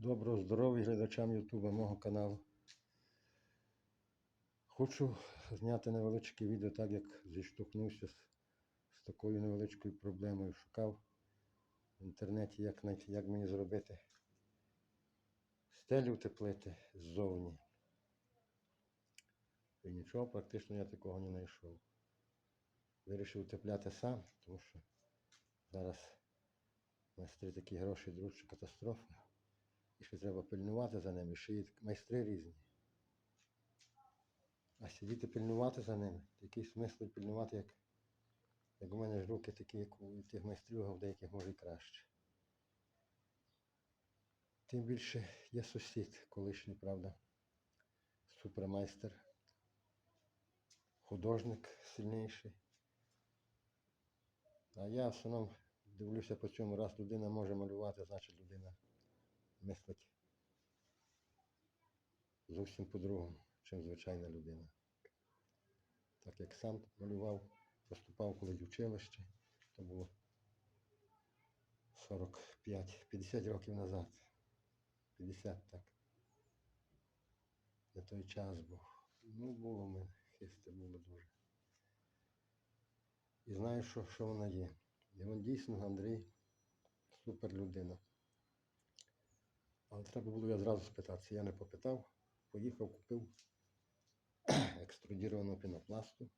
Доброго здоров'я глядачам Ютуба мого каналу. Хочу зняти невеличке відео, так як зіштовхнувся з, з такою невеличкою проблемою. Шукав в інтернеті, як, як мені зробити стелю утеплити ззовні. І нічого практично я такого не знайшов. Вирішив утепляти сам, тому що зараз майстри такі гроші друг, що катастрофа. І ще треба пильнувати за ними, ще є майстри різні. А сидіти пильнувати за ними, який смисл пильнувати, як, як у мене ж руки такі, як у тих майстрів, а в деяких може і краще. Тим більше є сусід, колишній, правда, супермайстер, художник сильніший. А я в основному дивлюся по цьому, раз людина може малювати, значить людина мислить зовсім по-другому, чим звичайна людина. Так як сам малював, поступав колись в училище, то було 45-50 років назад. 50 так. На той час був. Ну, було в мене, хисте було дуже. І знаю, що, що вона є. І він дійсно Андрій супер людина. Але треба було я зразу спитатися. Я не попитав, поїхав, купив екструдірованого пінопласту.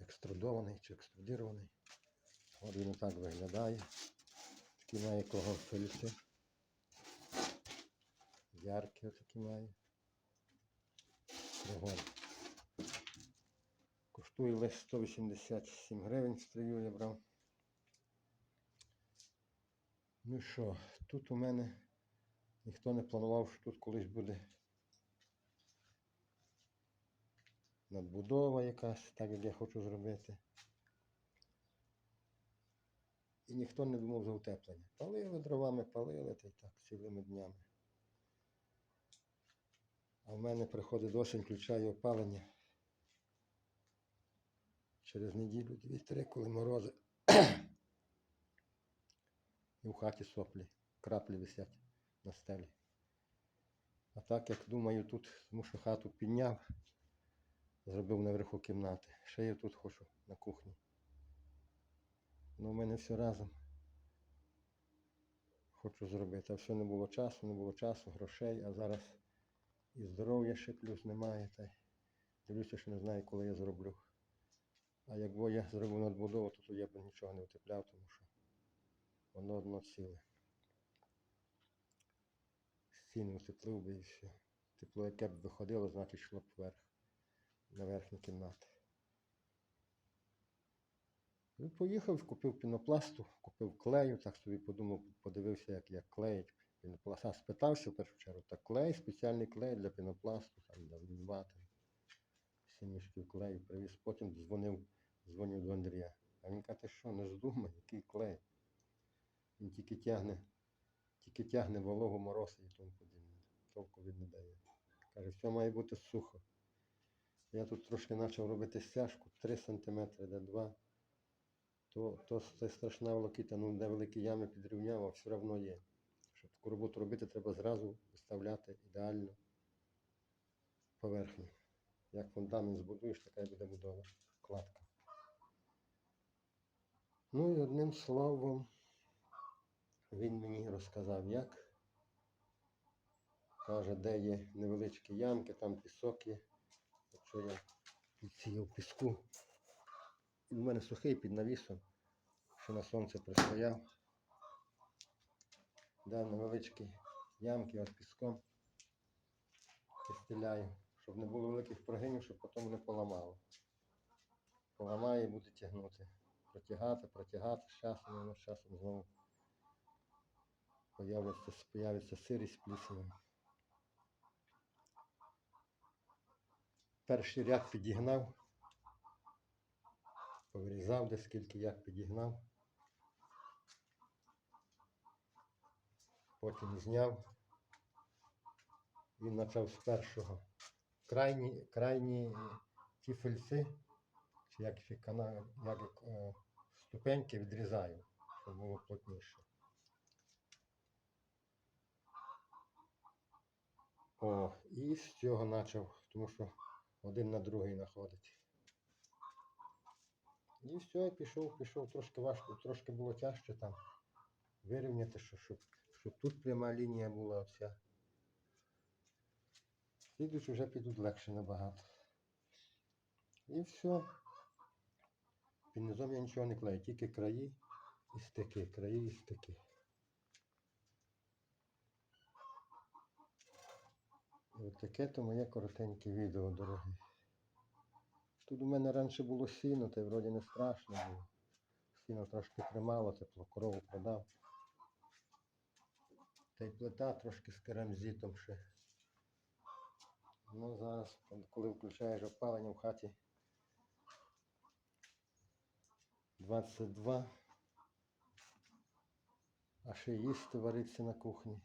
Екструдований чи екструдірований. От він так виглядає. Такий має кого фільтри. Яркі отакі має. Кругом. Коштує лише 187 гривень, стрію я брав. Ну що, тут у мене ніхто не планував, що тут колись буде надбудова якась, так як я хочу зробити. І ніхто не думав за утеплення. Палили дровами, палили та й так цілими днями. А в мене приходить осінь, включаю опалення. Через неділю, дві-три, коли морози. І в хаті соплі, краплі висять на стелі. А так як думаю, тут, тому що хату підняв, зробив наверху кімнати. Ще я тут хочу на кухні. Ну, в мене все разом. Хочу зробити. А все не було часу, не було часу, грошей, а зараз і здоров'я ще плюс немає. Та дивлюся, що не знаю, коли я зроблю. А якби я зробив надбудову, то я б нічого не утепляв, тому що воно одно ціле. Стіни утеплив би і. Тепло, яке б виходило, значить йшло б вверх, на верхні кімнати. І поїхав, купив пінопласту, купив клею, так собі подумав, подивився, як, як клеїть пінопласт. А спитався в першу чергу, так клей, спеціальний клей для пінопласту, там для вати. Сім мішків клею привіз, потім дзвонив, дзвонив до Андрія. А він каже, що, не здумай, який клей. Він тільки тягне, тільки тягне вологу мороз і тому подібне. Толку він не дає. Каже, все має бути сухо. Я тут трошки почав робити стяжку, 3 см, де 2 то, то це страшна волокіта, ну де великі ями підрівняв, а все одно є. Щоб таку роботу робити, треба зразу виставляти ідеально поверхню. Як фундамент збудуєш, така і буде будова, кладка. Ну і одним словом, він мені розказав, як. Каже, де є невеличкі ямки, там пісок є. Якщо я підсіяв піску. Він у мене сухий під навісом, що на сонце простояв. Дав невеличкі ямки от піском. Підстеляю, щоб не було великих прогинів, щоб потім не поламало. Поламає і буде тягнути. Протягати, протягати, з часом, воно з часом знову появиться, появиться сирість пліснява. Перший ряд підігнав, повирізав де скільки як підігнав. Потім зняв. Він почав з першого. Крайні, крайні ті фельси, чи як, як е, ступеньки відрізаю, щоб було плотніше. О, і з цього почав, тому що один на другий знаходить. І все, пішов, пішов, трошки важко, трошки було тяжче там вирівняти, що, щоб, щоб тут пряма лінія була оця. Слідуючи вже підуть легше набагато. І все. Під я нічого не клею, тільки краї і стики, краї і стики. От таке то моє коротеньке відео, дорогі. Тут у мене раніше було сіно, та й вроді не страшно було. Сіно трошки тримало, тепло, корову продав. Та й плита трошки з керамзитом ще. Ну зараз, коли включаєш опалення в хаті 22, а ще їсти вариться на кухні.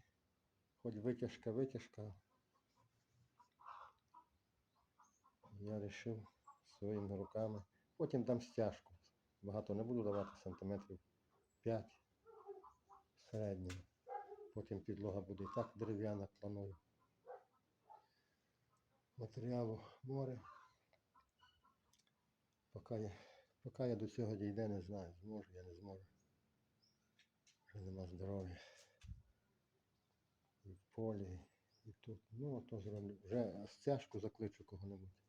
Хоч витяжка, витяжка. Я вирішив своїми руками. Потім дам стяжку. Багато не буду давати сантиметрів 5 в середньому. Потім підлога буде і так дерев'яна, планую. Матеріалу море. Поки я, поки я до цього дійде, не знаю. Зможу, я не зможу. Вже нема здоров'я. І в полі, і тут. Ну, то зроблю. Вже стяжку закличу кого-небудь.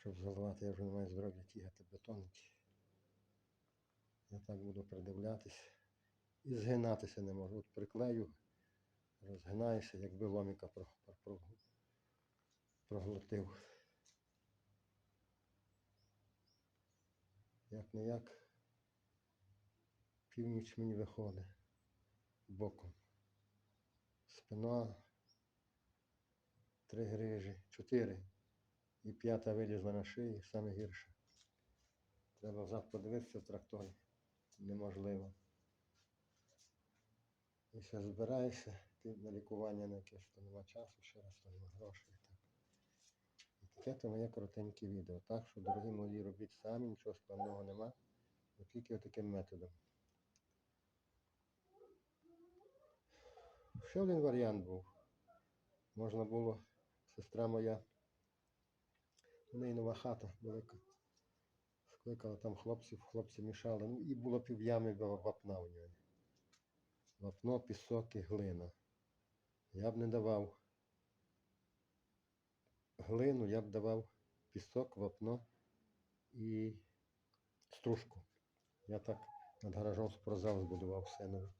Щоб заливати, я вже не маю здоров'я тягати бетонки. Я так буду придивлятись. І згинатися не можу. От приклею, розгинаюся, якби ломіка про, про, про, проглотив. Як не як, північ мені виходить боком. Спина, три грижі, чотири. І п'ята вилізла на шиї, саме гірше. Треба взад подивитися в тракторі. Неможливо. І ще збираєшся, ти на лікування на якесь, то нема часу, ще раз то нема грошей. Так. І таке то моє коротеньке відео. Так що, дорогі мої, робіть самі, нічого складного нема. от Тільки отаким методом. Ще один варіант був. Можна було, сестра моя, у неї нова хата велика. Скликала там хлопців, хлопці мішали. Ну і було пів'ями вапна у нього. Вапно, пісок і глина. Я б не давав глину, я б давав пісок, вапно і стружку. Я так над гаражом спортзал збудував все нове.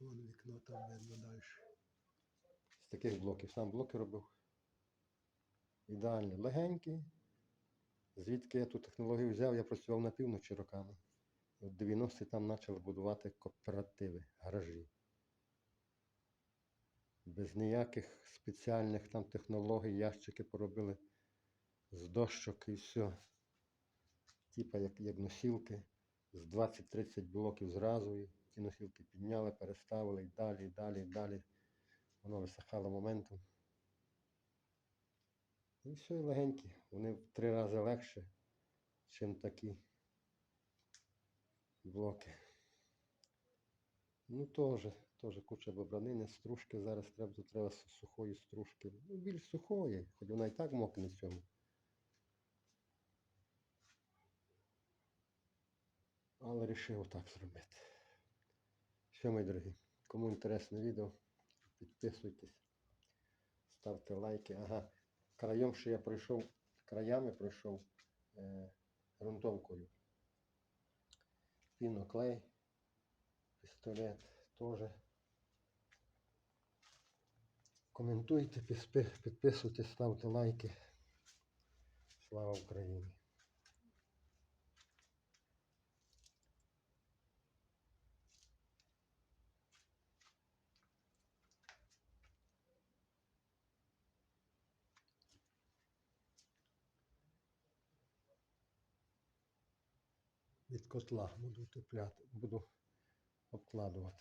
Вон вікно там видно далі. З таких блоків. Сам блоки робив. Ідеальні, легенькі. Звідки я ту технологію взяв, я працював на півночі роками. І в 90-ті там почали будувати кооперативи, гаражі. Без ніяких спеціальних там технологій, ящики поробили з дощок і все. Типа як, як носілки, з 20-30 блоків зразу. І ті носілки підняли, переставили і далі, і далі, і далі. Воно висихало моментом. І все і легенькі. Вони в три рази легше, ніж такі блоки. Ну теж, теж куча бобранини, стружки зараз треба, тут треба сухої стружки. Ну, більш сухої, хоч вона і так мокне цьому. Але вирішив так зробити. Все, мої дорогі, кому інтересне відео, підписуйтесь, ставте лайки. Ага, краєм що я пройшов, краями пройшов е, грунтовкою. Піноклей, пістолет теж. Коментуйте, підписуйтесь, ставте лайки. Слава Україні! Від котла буду утепляти, буду обкладувати.